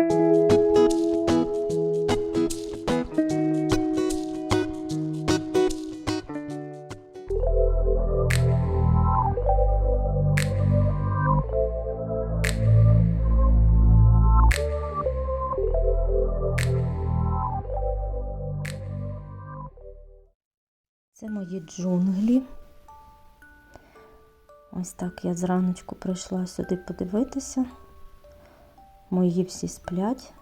Це мої джунглі. Ось так я зраночку прийшла сюди подивитися. Мої всі сплять.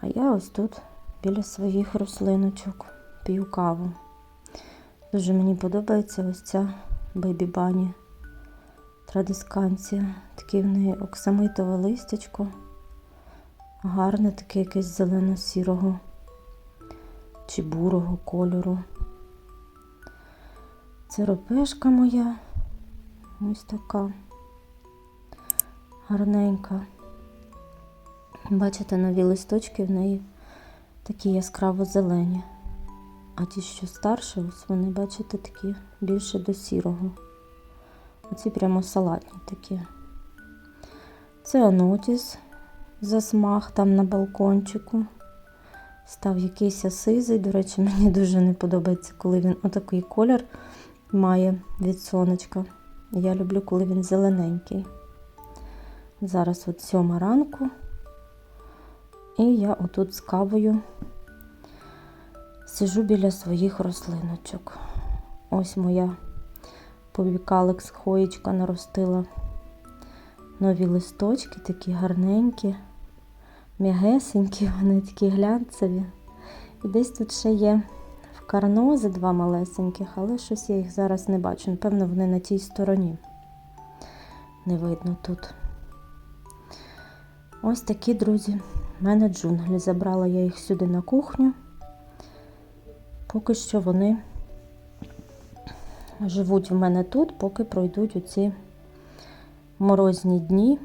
А я ось тут біля своїх рослиночок п'ю каву. Дуже мені подобається ось ця бейбі бані традисканція. Таке в неї оксамитове листячко. Гарне таке якесь зелено-сірого чи бурого кольору. Це ропешка моя. Ось така гарненька. Бачите, нові листочки в неї такі яскраво зелені. А ті, що старші, ось вони, бачите, такі більше до сірого. Оці прямо салатні такі. Це анотіс засмаг там на балкончику. Став якийсь сизий. До речі, мені дуже не подобається, коли він отакий колір має від сонечка. Я люблю, коли він зелененький. Зараз от сьома ранку. І я отут з кавою сижу біля своїх рослиночок. Ось моя повікалекс хоєчка наростила нові листочки, такі гарненькі, м'ягесенькі, вони такі глянцеві. І десь тут ще є в карнози два малесеньких, але щось я їх зараз не бачу. Напевно, вони на тій стороні. Не видно тут. Ось такі, друзі, в мене джунглі. Забрала я їх сюди на кухню. Поки що вони живуть в мене тут, поки пройдуть оці морозні дні.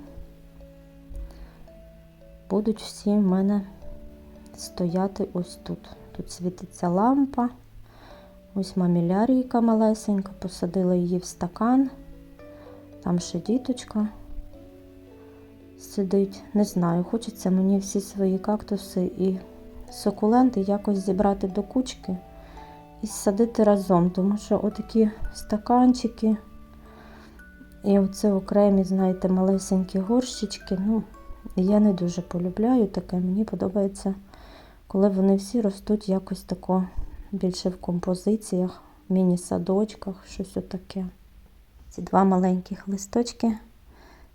Будуть всі в мене стояти ось тут. Тут світиться лампа. Ось мамілярійка малесенька, посадила її в стакан. Там ще діточка сидить. Не знаю, хочеться мені всі свої кактуси і сукуленти якось зібрати до кучки і садити разом, тому що отакі стаканчики і оце окремі, знаєте, малесенькі горщички. Ну, я не дуже полюбляю таке. Мені подобається, коли вони всі ростуть якось тако більше в композиціях, міні-садочках, щось отаке. Ці два маленьких листочки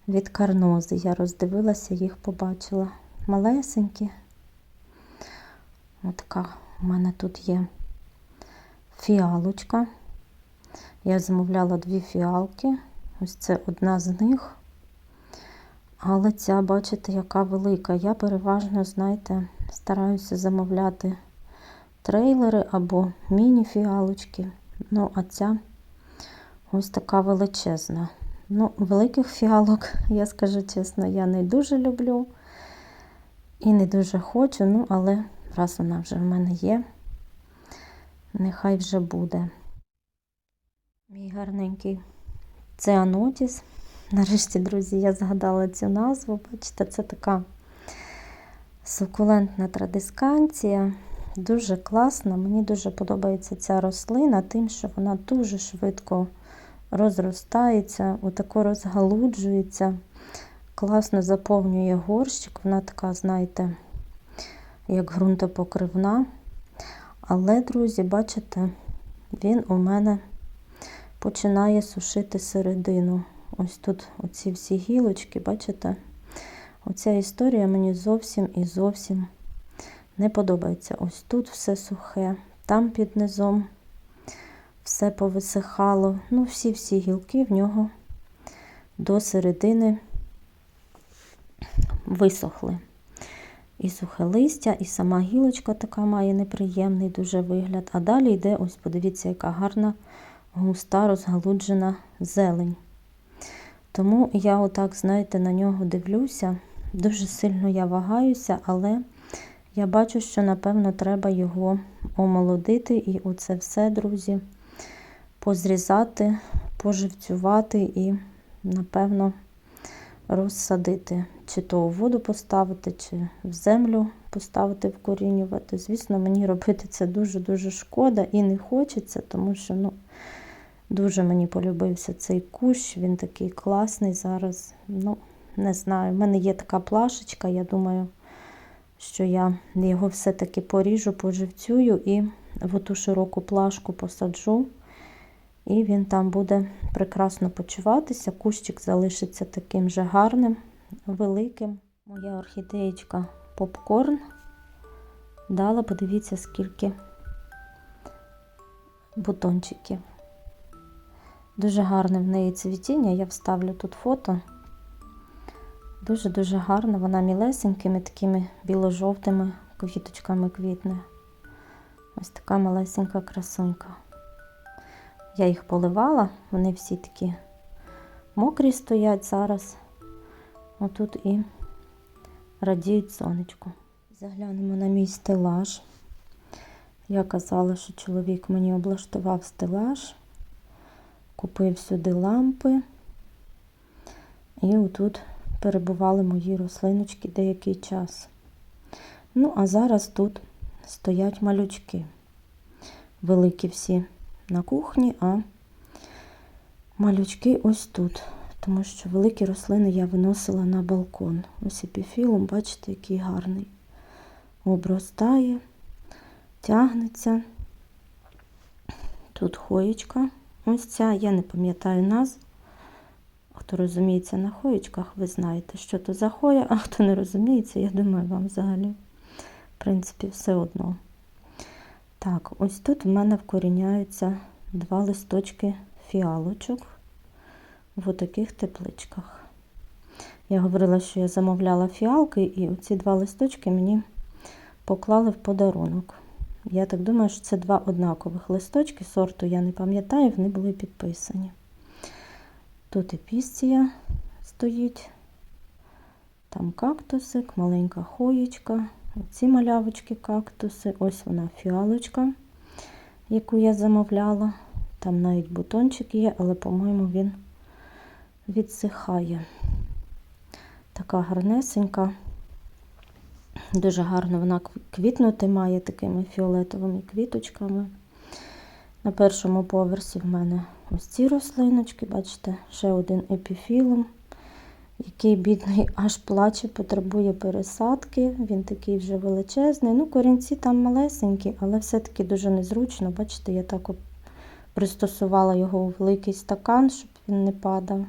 від карнози. Я роздивилася, їх побачила. Малесенькі. Отака у мене тут є фіалочка. Я замовляла дві фіалки. Ось це одна з них. Але ця, бачите, яка велика. Я переважно, знаєте, стараюся замовляти трейлери або міні-фіалочки. Ну, а ця ось така величезна. Ну, великих фіалок, я скажу чесно, я не дуже люблю і не дуже хочу, ну, але раз вона вже в мене є, нехай вже буде. Мій гарненький цианотіс. Нарешті, друзі, я згадала цю назву. Бачите, це така сукулентна традисканція. Дуже класна. Мені дуже подобається ця рослина, тим, що вона дуже швидко розростається, отако розгалуджується, класно заповнює горщик. Вона така, знаєте, як ґрунтопокривна. Але, друзі, бачите, він у мене починає сушити середину. Ось тут оці всі гілочки, бачите? Оця історія мені зовсім і зовсім не подобається. Ось тут все сухе, там під низом все повисихало. Ну, всі-всі гілки в нього до середини висохли. І сухе листя, і сама гілочка така має неприємний дуже вигляд. А далі йде, ось подивіться, яка гарна, густа, розгалуджена зелень. Тому я отак, знаєте, на нього дивлюся. Дуже сильно я вагаюся, але я бачу, що, напевно, треба його омолодити. І оце все, друзі, позрізати, поживцювати і, напевно, розсадити. чи то у воду поставити, чи в землю поставити вкорінювати. Звісно, мені робити це дуже-дуже шкода і не хочеться, тому що ну, дуже мені полюбився цей кущ, він такий класний зараз. Ну, не знаю, в мене є така плашечка, я думаю, що я його все-таки поріжу, поживцюю і в оту широку плашку посаджу. І він там буде прекрасно почуватися. Кущик залишиться таким же гарним, великим. Моя орхідеєчка попкорн дала, подивіться, скільки бутончиків. Дуже гарне в неї цвітіння. Я вставлю тут фото. Дуже-дуже гарно. Вона мілесенькими такими біло-жовтими квіточками квітне. Ось така малесенька красунька. Я їх поливала, вони всі такі мокрі стоять зараз. Отут і радіють сонечку. Заглянемо на мій стелаж. Я казала, що чоловік мені облаштував стелаж, купив сюди лампи. І отут перебували мої рослиночки деякий час. Ну, а зараз тут стоять малючки. Великі всі на кухні, а малючки ось тут. Тому що великі рослини я виносила на балкон. Ось епіфілум, бачите, який гарний. Обростає, тягнеться. Тут хоєчка. Ось ця, я не пам'ятаю назв. Хто розуміється на хоєчках, ви знаєте, що то за хоя, а хто не розуміється, я думаю, вам взагалі, в принципі, все одно. Так, ось тут в мене вкоріняються два листочки фіалочок в таких тепличках. Я говорила, що я замовляла фіалки, і оці два листочки мені поклали в подарунок. Я так думаю, що це два однакових листочки, сорту я не пам'ятаю, вони були підписані. Тут епістія стоїть, там кактусик, маленька хоєчка, оці малявочки кактуси, ось вона фіалочка, яку я замовляла. Там навіть бутончик є, але, по-моєму, він відсихає. Така гарнесенька. Дуже гарно вона квітнути має такими фіолетовими квіточками. На першому поверсі в мене ось ці рослиночки, бачите, ще один епіфілум, який бідний аж плаче, потребує пересадки. Він такий вже величезний. Ну, корінці там малесенькі, але все-таки дуже незручно. Бачите, я так пристосувала його у великий стакан, щоб він не падав.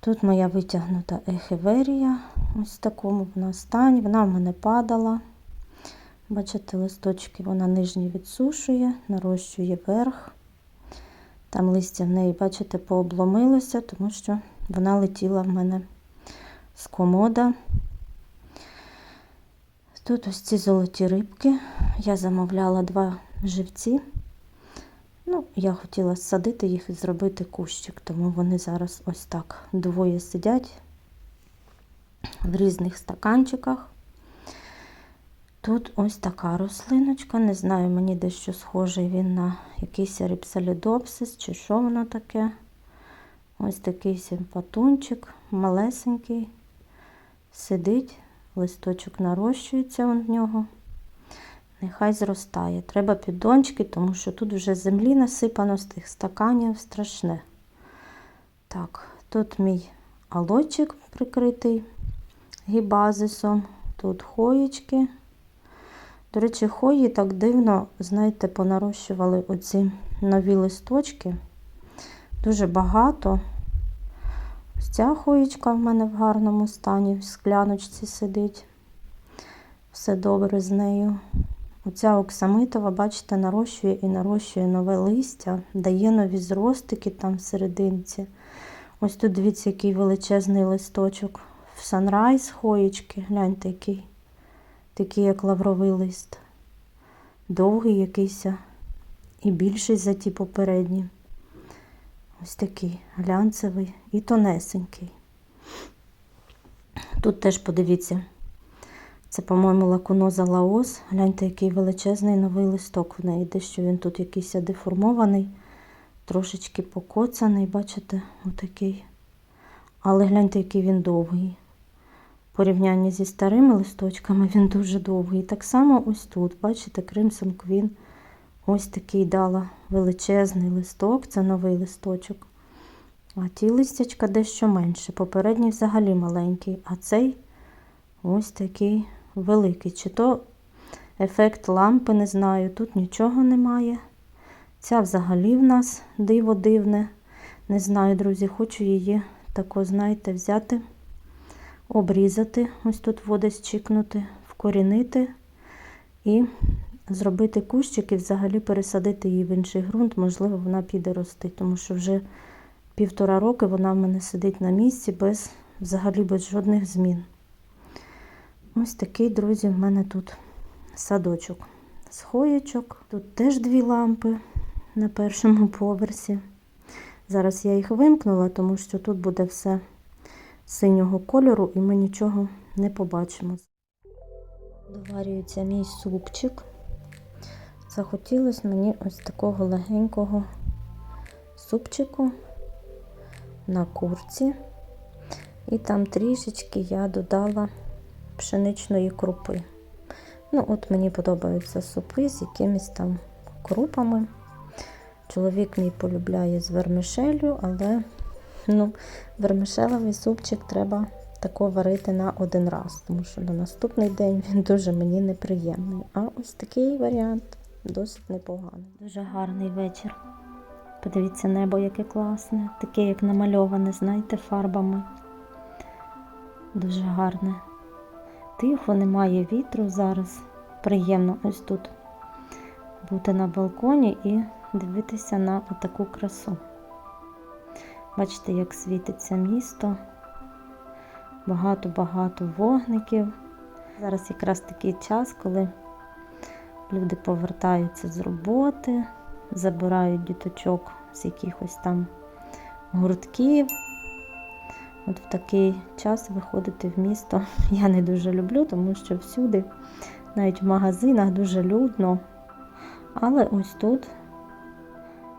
Тут моя витягнута ехеверія, ось в такому вона стані. Вона в мене падала. Бачите, листочки вона нижні відсушує, нарощує верх. Там листя в неї, бачите, пообломилося, тому що вона летіла в мене з комода. Тут ось ці золоті рибки. Я замовляла два живці. Ну, я хотіла садити їх і зробити кущик, тому вони зараз ось так двоє сидять в різних стаканчиках. Тут ось така рослиночка. Не знаю, мені дещо схожий він на якийсь рипсалідопсис, чи що воно таке. Ось такий симпатунчик, малесенький. Сидить, листочок нарощується в нього. Нехай зростає. Треба піддончики, тому що тут вже землі насипано з тих стаканів страшне. Так, тут мій алочик прикритий гібазисом. Тут хоєчки. До речі, хої так дивно, знаєте, понарощували оці нові листочки. Дуже багато. Ось ця хоєчка в мене в гарному стані, в скляночці сидить. Все добре з нею. Оця оксамитова, бачите, нарощує і нарощує нове листя, дає нові зростики там всерединці. Ось тут дивіться, який величезний листочок. В санрайз хоєчки, гляньте, який. Такий, як лавровий лист. Довгий якийсь і більший за ті попередні. Ось такий глянцевий і тонесенький. Тут теж подивіться, це, по-моєму, лакуноза лаос. Гляньте, який величезний новий листок в неї. Дещо він тут якийсь деформований, трошечки покоцаний, бачите, отакий. Але гляньте, який він довгий. В порівнянні зі старими листочками він дуже довгий. І так само ось тут, бачите, Crimson Queen ось такий дала величезний листок, це новий листочок. А ті листячка дещо менше. Попередній взагалі маленький, а цей ось такий великий. Чи то ефект лампи, не знаю, тут нічого немає. Ця взагалі в нас диво дивне. Не знаю, друзі, хочу її тако, знаєте, взяти, обрізати, ось тут води чікнути, вкорінити і зробити кущик і взагалі пересадити її в інший ґрунт. Можливо, вона піде рости, тому що вже півтора роки вона в мене сидить на місці без взагалі без жодних змін. Ось такий, друзі, в мене тут садочок з хоєчок. Тут теж дві лампи на першому поверсі. Зараз я їх вимкнула, тому що тут буде все синього кольору і ми нічого не побачимо. Доварюється мій супчик. Захотілося мені ось такого легенького супчику на курці. І там трішечки я додала пшеничної крупи. Ну, от мені подобаються супи з якимись там крупами. Чоловік мій полюбляє з вермишелю, але ну, вермишелевий супчик треба тако варити на один раз, тому що на наступний день він дуже мені неприємний. А ось такий варіант досить непоганий. Дуже гарний вечір. Подивіться, небо яке класне, таке, як намальоване, знаєте, фарбами. Дуже гарне. Тихо, немає вітру зараз. Приємно ось тут бути на балконі і дивитися на таку красу. Бачите, як світиться місто. Багато-багато вогників. Зараз якраз такий час, коли люди повертаються з роботи, забирають діточок з якихось там гуртків. От в такий час виходити в місто я не дуже люблю, тому що всюди, навіть в магазинах, дуже людно. Але ось тут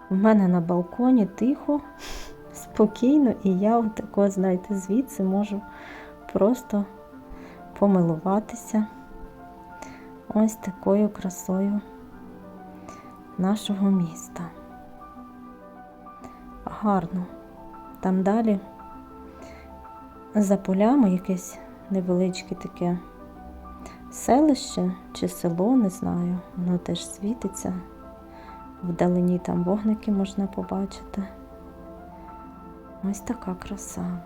в мене на балконі тихо, спокійно, і я отако, знаєте, звідси можу просто помилуватися ось такою красою нашого міста. Гарно. Там далі за полями якесь невеличке таке селище чи село, не знаю, воно теж світиться. Вдалині там вогники можна побачити. Ось така краса.